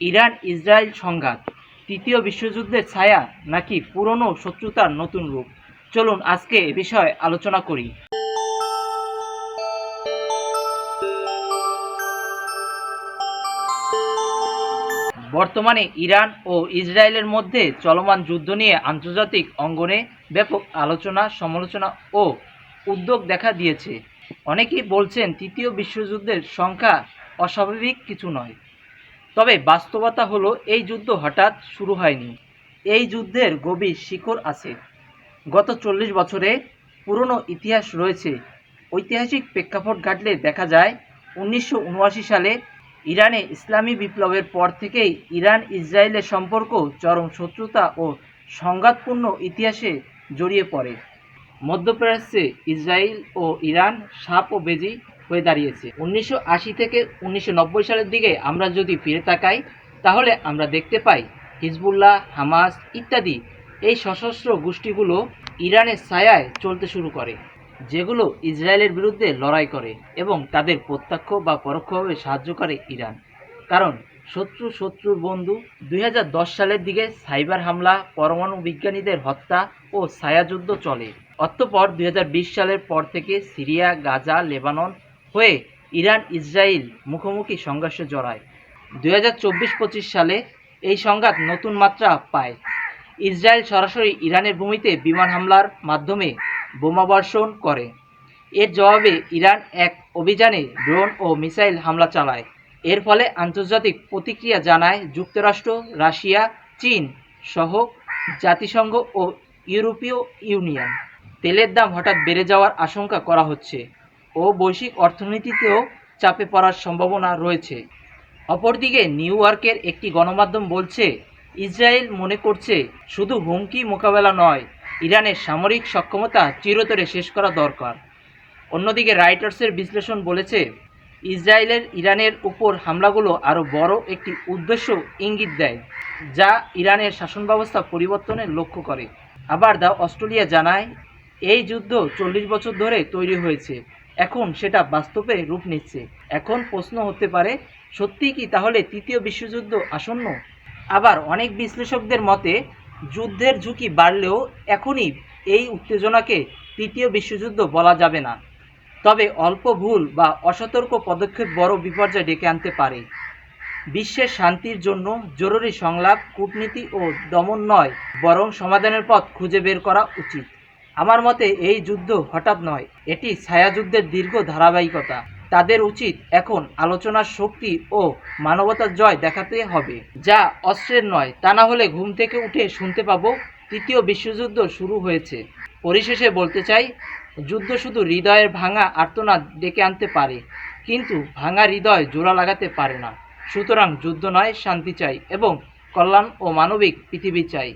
Iran Israel সংঘাত, তৃতীয় বিশ্বযুদ্ধের ছায়া নাকি পুরনো শত্রুতার নতুন রূপ? চলুন আজকে এ বিষয়ে আলোচনা করি। বর্তমানে ইরান ও ইসরায়েলের মধ্যে চলমান যুদ্ধ নিয়ে আন্তর্জাতিক অঙ্গনে ব্যাপক আলোচনা, সমালোচনা ও উদ্যোগ দেখা দিয়েছে। অনেকেই বলছেন তৃতীয় বিশ্বযুদ্ধের সংখ্যা অস্বাভাবিক কিছু নয়। তবে বাস্তবতা হলো, এই যুদ্ধ হঠাৎ শুরু হয়নি। এই যুদ্ধের গভীর শিকড় আছে। গত চল্লিশ বছরে পুরনো ইতিহাস রয়েছে। ঐতিহাসিক প্রেক্ষাপট ঘাটলে দেখা যায়, উনিশশো উনআশি সালে ইরানে ইসলামী বিপ্লবের পর থেকেই ইরান ইসরায়েলের সম্পর্ক চরম শত্রুতা ও সংঘাতপূর্ণ ইতিহাসে জড়িয়ে পড়ে। মধ্যপ্রাচ্যে ইসরায়েল ও ইরান সাপ ও বেজি হয়ে দাঁড়িয়েছে। উনিশশো আশি থেকে উনিশশো নব্বই সালের দিকে আমরা যদি ফিরে তাকাই, তাহলে আমরা দেখতে পাই হিজবুল্লাহ, হামাস ইত্যাদি এই সশস্ত্র গোষ্ঠীগুলো ইরানের ছায়ায় চলতে শুরু করে, যেগুলো ইসরায়েলের বিরুদ্ধে লড়াই করে এবং তাদের প্রত্যক্ষ বা পরোক্ষভাবে সাহায্য করে ইরান। কারণ শত্রু শত্রুর বন্ধু দুই হাজার দশ সালের দিকে সাইবার হামলা, পরমাণু বিজ্ঞানীদের হত্যা ও ছায়াযুদ্ধ চলে। অতঃপর দুই হাজার বিশ সালের পর থেকে সিরিয়া, গাজা, লেবানন হয়ে ইরান ইসরায়েল মুখোমুখি সংঘর্ষে জড়ায়। দুই হাজার চব্বিশ পঁচিশ সালে এই সংঘাত নতুন মাত্রা পায়। ইসরায়েল সরাসরি ইরানের ভূমিতে বিমান হামলার মাধ্যমে বোমাবর্ষণ করে। এর জবাবে ইরান এক অভিযানে ড্রোন ও মিসাইল হামলা চালায়। এর ফলে আন্তর্জাতিক প্রতিক্রিয়া জানায় যুক্তরাষ্ট্র, রাশিয়া, চীন সহ জাতিসংঘ ও ইউরোপীয় ইউনিয়ন। তেলের দাম হঠাৎ বেড়ে যাওয়ার আশঙ্কা করা হচ্ছে। ও বৈশ্বিক অর্থনীতিতেও চাপে পড়ার সম্ভাবনা রয়েছে। অপরদিকে নিউ ইয়র্কের একটি গণমাধ্যম বলছে, ইসরায়েল মনে করছে শুধু হুমকি মোকাবেলা নয়, ইরানের সামরিক সক্ষমতা চিরতরে শেষ করা দরকার। অন্যদিকে রাইটার্সের বিশ্লেষণ বলেছে, ইসরায়েলের ইরানের উপর হামলাগুলো আরও বড় একটি উদ্দেশ্য ইঙ্গিত দেয়, যা ইরানের শাসন ব্যবস্থা পরিবর্তনের লক্ষ্য করে। আবার দা অস্ট্রেলিয়া জানায়, এই যুদ্ধ চল্লিশ বছর ধরে তৈরি হয়েছে। এখন সেটা বাস্তবে রূপ নিচ্ছে। এখন প্রশ্ন হতে পারে, সত্যিই কি তাহলে তৃতীয় বিশ্বযুদ্ধ আসন্ন? আবার অনেক বিশ্লেষকদের মতে, যুদ্ধের ঝুঁকি বাড়লেও এখনই এই উত্তেজনাকে তৃতীয় বিশ্বযুদ্ধ বলা যাবে না। তবে অল্প ভুল বা অসতর্ক পদক্ষেপ বড় বিপর্যয় ডেকে আনতে পারে। বিশ্বের শান্তির জন্য জরুরি সংলাপ, কূটনীতি ও দমন নয়, বরং সমাধানের পথ খুঁজে বের করা উচিত। আমার মতে এই যুদ্ধ হঠাৎ নয়। এটি ছায়াযুদ্ধের দীর্ঘ ধারাবাহিকতা। তাদের উচিত এখন আলোচনার শক্তি ও মানবতার জয় দেখাতে হবে, যা অস্ত্রের নয়। তা না হলে ঘুম থেকে উঠে শুনতে পাবো, তৃতীয় বিশ্বযুদ্ধ শুরু হয়েছে। পরিশেষে বলতে চাই, যুদ্ধ শুধু হৃদয়ের ভাঙা আর্তনাদ ডেকে আনতে পারে, কিন্তু ভাঙা হৃদয় জোড়া লাগাতে পারে না। সুতরাং যুদ্ধ নয়, শান্তি চাই এবং কল্যাণ ও মানবিক পৃথিবী চাই।